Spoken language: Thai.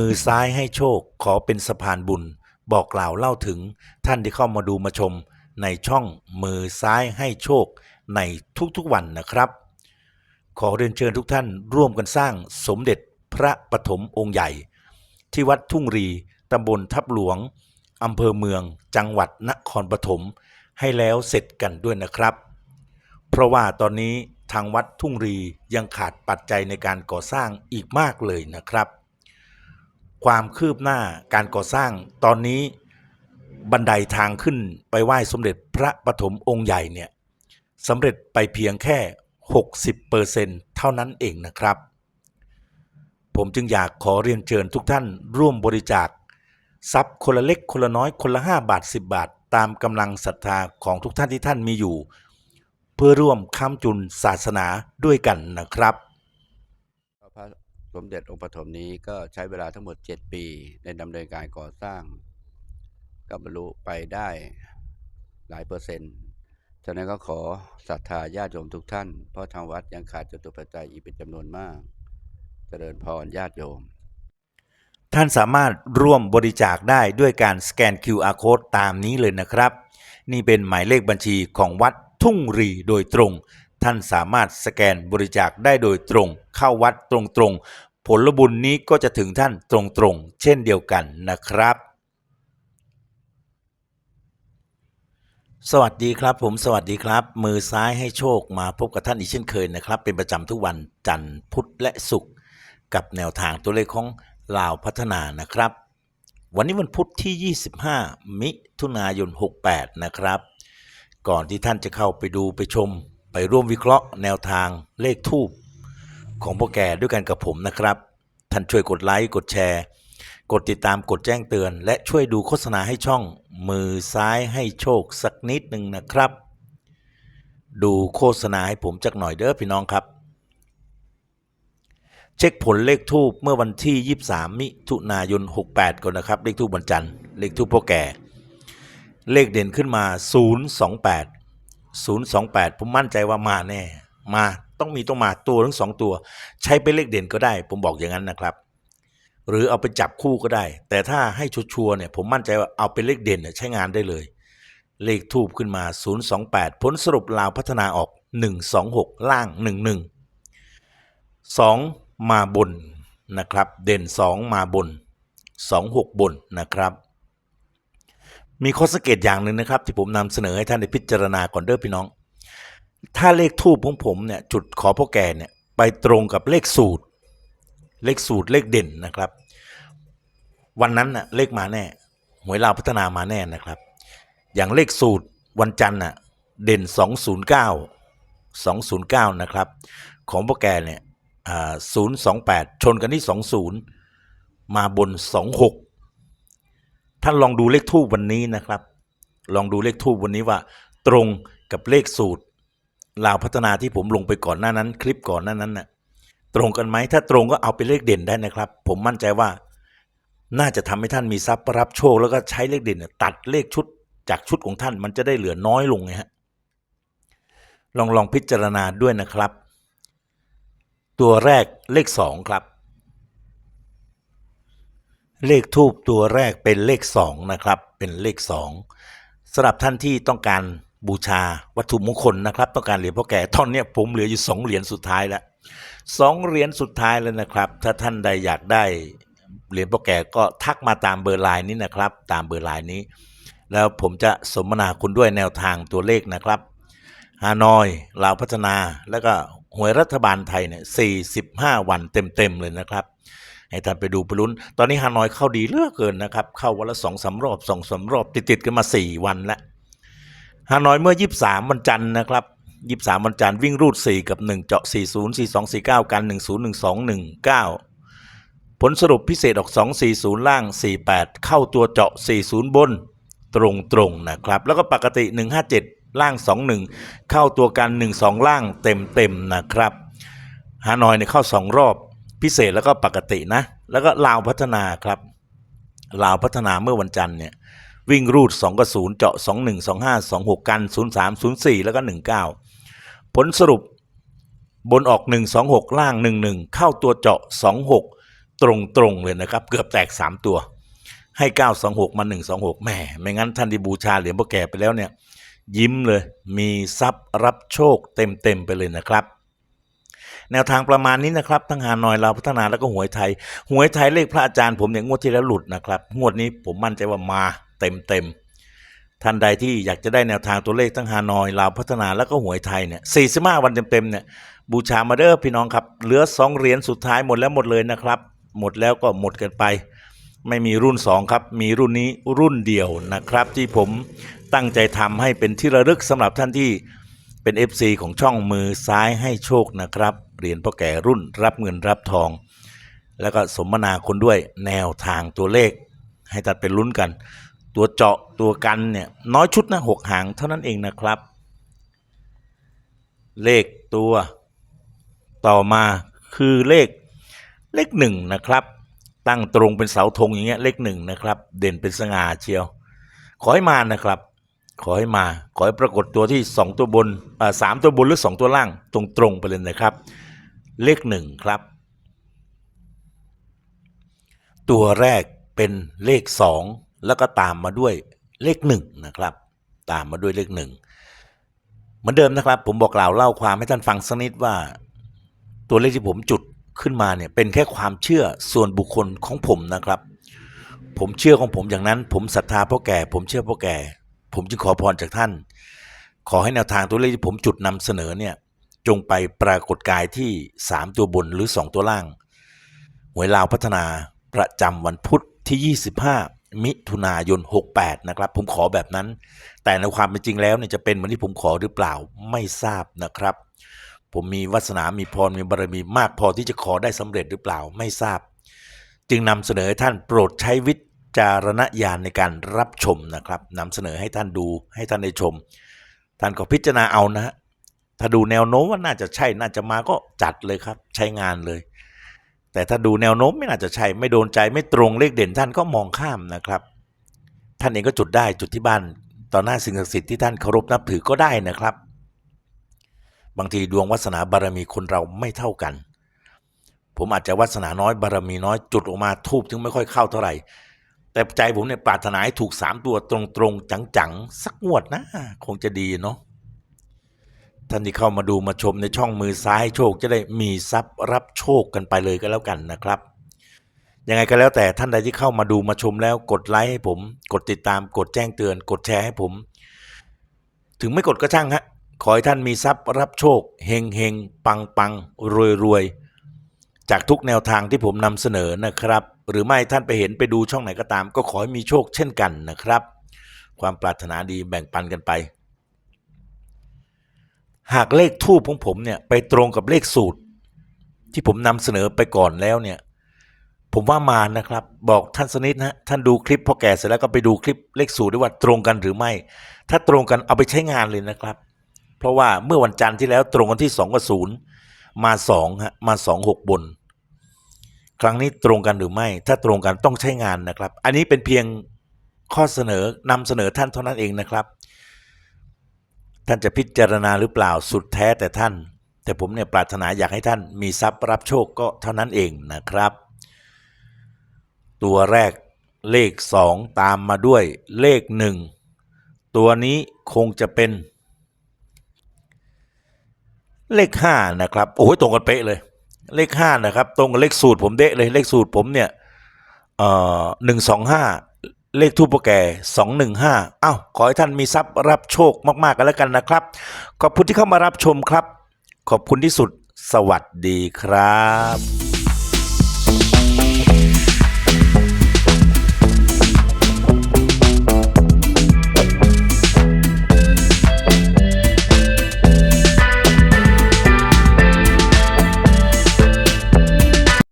ือซ้ายให้โชคขอเป็นสะพานบุญ บอกกล่าวเล่าถึงท่านที่เข้ามาดูมาชม ในช่องมือซ้ายให้โชคในทุกๆวันนะครับ ขอเรียนเชิญทุกท่านร่วมกันสร้างสมเด็จพระปฐมองค์ใหญ่ ที่วัดทุ่งรีตำบลทับหลวงอำเภอเมืองจังหวัดนครปฐมให้แล้วเสร็จกันด้วยนะครับ เพราะว่าตอนนี้ทางวัดทุ่งรียังขาดปัจจัยในการก่อสร้างอีกมากเลยนะครับ ความคืบหน้าการก่อสร้างตอนนี้บันไดทางขึ้นไปไหว้สมเด็จพระปฐมองค์ใหญ่เนี่ยสำเร็จไปเพียงแค่ 60%เท่านั้นเองนะครับ ผมจึงอยากขอเรียนเชิญทุกท่านร่วมบริจาคทรัพย์คนละเล็กคนละน้อยคนละ5บาท 10 บาท ตามกำลังศรัทธาของทุกท่านที่ท่านมีอยู่ เพื่อร่วมค้ำจุนศาสนาด้วยกันนะครับ สมเด็จองค์ปฐมนี้ก็ใช้เวลาทั้งหมด 7 ปีในดำเนินการก่อสร้างก็บรรลุไปได้หลายเปอร์เซ็นต์ฉะนั้นก็ขอศรัทธาญาติโยมทุกท่าน เพราะทางวัดยังขาดจตุปัจจัยอีกเป็นจำนวนมาก เจริญพรญาติโยม ท่านสามารถร่วมบริจาคได้ด้วยการสแกน QR code ตามนี้เลยนะครับ นี่เป็นหมายเลขบัญชีของวัดทุ่งรีโดยตรง ท่านสามารถสแกนบริจาคได้โดยตรง เข้าวัดตรงๆ ผลบุญนี้ก็จะถึงท่านตรงๆ เช่นเดียวกันนะครับ สวัสดีครับผมสวัสดีครับ มือซ้ายให้โชคมาพบกับท่านอีกเช่นเคยนะครับ เป็นประจำทุกวันจันทร์พุธและศุกร์กับแนวทางตัวเลขของลาวพัฒนานะครับ วันนี้วันพุธที่ 25 มิถุนายน 68 นะครับ ก่อนที่ท่านจะเข้าไปดูไปชม ไปร่วมวิเคราะห์แนวทางเลขทูบของพ่อแก่ด้วยกันกับผมนะครับ ท่านช่วยกดไลค์กดแชร์ กดติดตามกดแจ้งเตือน และช่วยดูโฆษณาให้ช่อง มือซ้ายให้โชคสักนิดหนึ่งนะครับ ดูโฆษณาให้ผมจักหน่อยเด้อพี่น้องครับ เช็คผลเลขทูบเมื่อวันที่ 23 มิถุนายน 68 ก่อนนะครับ เลขทูบวันจันทร์เลขทูบพ่อแก่ เลขเด่นขึ้นมา 028 028 ผมมั่นใจว่ามาแน่ มาต้องมีต้องมาตัวทั้งสองตัว ใช้เป็นเลขเด่นก็ได้ ผมบอกอย่างนั้นนะครับ หรือเอาไปจับคู่ก็ได้ แต่ถ้าให้ชัวร์เนี่ยผมมั่นใจว่าเอาเป็นเลขเด่นเนี่ยใช้งานได้เลย เลขทูบขึ้นมา 028 ผลสรุปลาวพัฒนาออก 126 ล่าง 11 2 มาบนนะครับ เด่น 2 มาบน 26 บนนะครับ มีข้อสังเกตอย่างหนึ่งนะครับ ที่ผมนำเสนอให้ท่านได้พิจารณาก่อนเด้อพี่น้อง ถ้าเลขทูบของผมเนี่ยจุดขอพ่อแก่เนี่ยไปตรงกับเลขสูตร เลขสูตรเลขเด่นนะครับ วันนั้นน่ะเลขมาแน่หวยลาวพัฒนามาแน่นะครับ อย่างเลขสูตรวันจันทร์น่ะเด่น 209 209 นะครับ ของพ่อแก่เนี่ยอ่า028 ชนกันที่ 20 มาบน 26 ท่านลองดูเลขทูบวันนี้นะครับ ลองดูเลขทูบวันนี้ว่า ตรงกับเลขสูตรลาวพัฒนาที่ผมลงไปก่อนหน้านั้น คลิปก่อนหน้านั้นน่ะตรงกันไหมถ้าตรงก็เอาเป็นเลขเด่นได้นะครับ ผมมั่นใจว่าน่าจะทำให้ท่านมีทรัพย์รับโชคแล้วก็ใช้เลขเด่นตัดเลขชุดจากชุดของท่านมันจะได้เหลือน้อยลงไงฮะลองลองพิจารณาด้วยนะครับ ตัวแรกเลขสองครับ เลขทูบตัวแรกเป็นเลขสองนะครับ เป็นเลขสองสำหรับท่านที่ต้องการบูชาวัตถุมงคลนะครับ ต้องการเหรียญพ่อแก่ตอนนี้ผมเหลืออยู่สองเหรียญสุดท้ายแล้วสองเหรียญสุดท้ายแล้วนะครับ ถ้าท่านใดอยากได้เหรียญพ่อแก่ก็ทักมาตามเบอร์ไลน์นี้นะครับ ตามเบอร์ไลน์นี้ แล้วผมจะสมนาคุณด้วยแนวทางตัวเลขนะครับฮานอยลาวพัฒนาแล้วก็หวยรัฐบาลไทยเนี่ย45 วันเต็มๆเลยนะครับ ให้ท่านไปดูไปลุ้น ตอนนี้ฮานอยเข้าดีเหลือกเกินนะครับ เข้าวันละสองสารอบสองสารอบ ติดๆกันมา 4 วันแล้วฮานอยเมื่อ 23 วันจันทร์นะครับ23วันจันทร์วิ่งรูด 4 กับ 1 เจาะ 40 42 49 กัน 10 12 19 ผลสรุปพิเศษออก 240 ล่าง 48 เข้าตัวเจาะ 40 บน ตรงตรงๆนะครับ แล้วก็ปกติ 157 ล่าง 21 เข้าตัวกัน 12 ล่างเต็มเต็มนะครับ ฮานอยเนี่ยเข้า 2 รอบ พิเศษแล้วก็ปกตินะ แล้วก็ลาวพัฒนาครับลาวพัฒนาเมื่อวันจันทร์เนี่ยวิ่งรูด2กับ0เจาะ 21 25 26 กัน 03 04 แล้วก็ 19 ผลสรุปบนออก 126 ล่าง 11 เข้าตัวเจาะ 26 ตรงๆเลยนะครับ เกือบแตก 3 ตัว ให้ 926 มา 126แหมไม่งั้นท่านที่บูชาเหรียญพ่อแก่ไปแล้วเนี่ย ยิ้มเลยมีทรัพย์รับโชคเต็ม ๆ ไปเลยนะครับ แนวทางประมาณนี้นะครับ ทั้งฮานอยเราพัฒนาแล้วก็หวยไทย หวยไทยเลขพระอาจารย์ผมเนี่ยงวดที่แล้วหลุดนะครับงวดนี้ผมมั่นใจว่ามาเต็มๆท่านใดที่อยากจะได้แนวทางตัวเลขทั้งฮานอยลาวพัฒนาแล้วก็หวยไทยเนี่ย45วันเต็มๆเนี่ยบูชามาเด้อพี่น้องครับ เหลือ2เหรียญสุดท้ายหมดแล้วหมดเลยนะครับ หมดแล้วก็หมดกันไป ไม่มีรุ่น2ครับ มีรุ่นนี้รุ่นเดียวนะครับ ที่ผมตั้งใจทำให้เป็นที่ระลึกสำหรับท่านที่ เป็น FC ของช่องมือซ้ายให้โชคนะครับเหรียญพ่อแก่รุ่นรับเงินรับทอง แล้วก็สมนาคนด้วยแนวทางตัวเลข ให้ตัดเป็นลุ้นกัน ตัวเจาะตัวกันเนี่ยน้อยชุดนะหกหางเท่านั้นเองนะครับ เลขตัวต่อมาคือเลขเลขหนึ่งนะครับ ตั้งตรงเป็นเสาธงอย่างเงี้ยเลขหนึ่งนะครับ เด่นเป็นสง่าเชียว ขอให้มานะครับ ขอให้มา ขอให้ปรากฏตัวที่สองตัวบนสามตัวบนหรือสองตัวล่างตรงตรงๆไปเลยนะครับ เลขหนึ่งครับ ตัวแรกเป็นเลขสองแล้วก็ตามมาด้วยเลขหนึ่งนะครับ ตามมาด้วยเลขหนึ่งเหมือนเดิมนะครับ ผมบอกกล่าวเล่าความให้ท่านฟังสักนิดว่า ตัวเลขที่ผมจุดขึ้นมาเนี่ยเป็นแค่ความเชื่อส่วนบุคคลของผมนะครับ ผมเชื่อของผมอย่างนั้น ผมศรัทธาพ่อแก่ ผมเชื่อพ่อแก่ ผมจึงขอพรจากท่าน ขอให้แนวทางตัวเลขที่ผมจุดนำเสนอเนี่ยจงไปปรากฏกายที่ 3 ตัวบนหรือ 2 ตัวล่างหวยลาวพัฒนาประจำวันพุธที่ 25 มิถุนายน 68 นะครับ ผมขอแบบนั้น แต่ในความเป็นจริงแล้วเนี่ยจะเป็นเหมือนที่ผมขอหรือเปล่าไม่ทราบนะครับ ผมมีวาสนา มีพร มีบารมีมากพอที่จะขอได้สำเร็จหรือเปล่าไม่ทราบ จึงนำเสนอท่านโปรดใช้วิ จารณญาณในการรับชมนะครับนำเสนอให้ท่านดูให้ท่านได้ชม ท่านก็พิจารณาเอานะฮะถ้าดูแนวโน้มว่าน่าจะใช่น่าจะมาก็จัดเลยครับ ใช้งานเลย แต่ถ้าดูแนวโน้มไม่น่าจะใช่ ไม่โดนใจไม่ตรงเลขเด่นท่านก็มองข้ามนะครับ ท่านเองก็จุดได้จุดที่บ้านต่อหน้าสิ่งศักดิ์สิทธิ์ที่ท่านเคารพนับถือก็ได้นะครับ บางทีดวงวาสนาบารมีคนเราไม่เท่ากัน ผมอาจจะวาสนาน้อยบารมีน้อยจุดออกมาทูบจึงไม่ค่อยเข้าเท่าไหร่ แต่ใจผมเนี่ยปรารถนาให้ถูกสามตัวตรงๆ จังๆ สักงวดนะ คงจะดีเนาะท่านที่เข้ามาดูมาชมในช่องมือซ้ายโชคจะได้มีทรัพย์รับโชคกันไปเลยก็แล้วกันนะครับยังไงก็แล้วแต่ท่านใดที่เข้ามาดูมาชมแล้วกดไลค์ให้ผม กดติดตามกดแจ้งเตือน กดแชร์ให้ผม ถึงไม่กดก็ช่างฮะขอให้ท่านมีทรัพย์รับโชคเฮงเฮงปังปังรวยรวย จากทุกแนวทางที่ผมนำเสนอนะครับ หรือไม่ท่านไปเห็นไปดูช่องไหนก็ตาม ก็ขอให้มีโชคเช่นกันนะครับ ความปรารถนาดีแบ่งปันกันไป หากเลขทูปของผมเนี่ยไปตรงกับเลขสูตร ที่ผมนำเสนอไปก่อนแล้วเนี่ย ผมว่ามานะครับ บอกท่านสนิทนะท่านดูคลิปพอแก่เสร็จแล้วก็ไปดูคลิปเลขสูตรด้วยว่าตรงกันหรือไม่ ถ้าตรงกันเอาไปใช้งานเลยนะครับ เพราะว่าเมื่อวันจันทร์ที่แล้วตรงกันที่2กับ0มา2ฮะมา 2 6 บน ครั้งนี้ตรงกันหรือไม่ ถ้าตรงกันต้องใช้งานนะครับ อันนี้เป็นเพียงข้อเสนอนำเสนอท่านเท่านั้นเองนะครับ ท่านจะพิจารณาหรือเปล่าสุดแท้แต่ท่าน แต่ผมเนี่ยปรารถนาอยากให้ท่านมีทรัพย์รับโชคก็เท่านั้นเองนะครับ ตัวแรกเลข 2 ตามมาด้วยเลข 1 ตัวนี้คงจะเป็น เลข 5 นะครับ โอ้ยตรงกันเป๊ะเลย เลขห้านะครับ ตรงกับเลขสูตรผมเดะเลยเลขสูตรผมเนี่ยเอ่อหนึ่งสองห้าเลขทูปแก่สองหนึ่งห้าอ้าวขอให้ท่านมีทรัพย์รับโชคมากๆกันแล้วกันนะครับ ขอบคุณที่เข้ามารับชมครับ ขอบคุณที่สุดสวัสดีครับ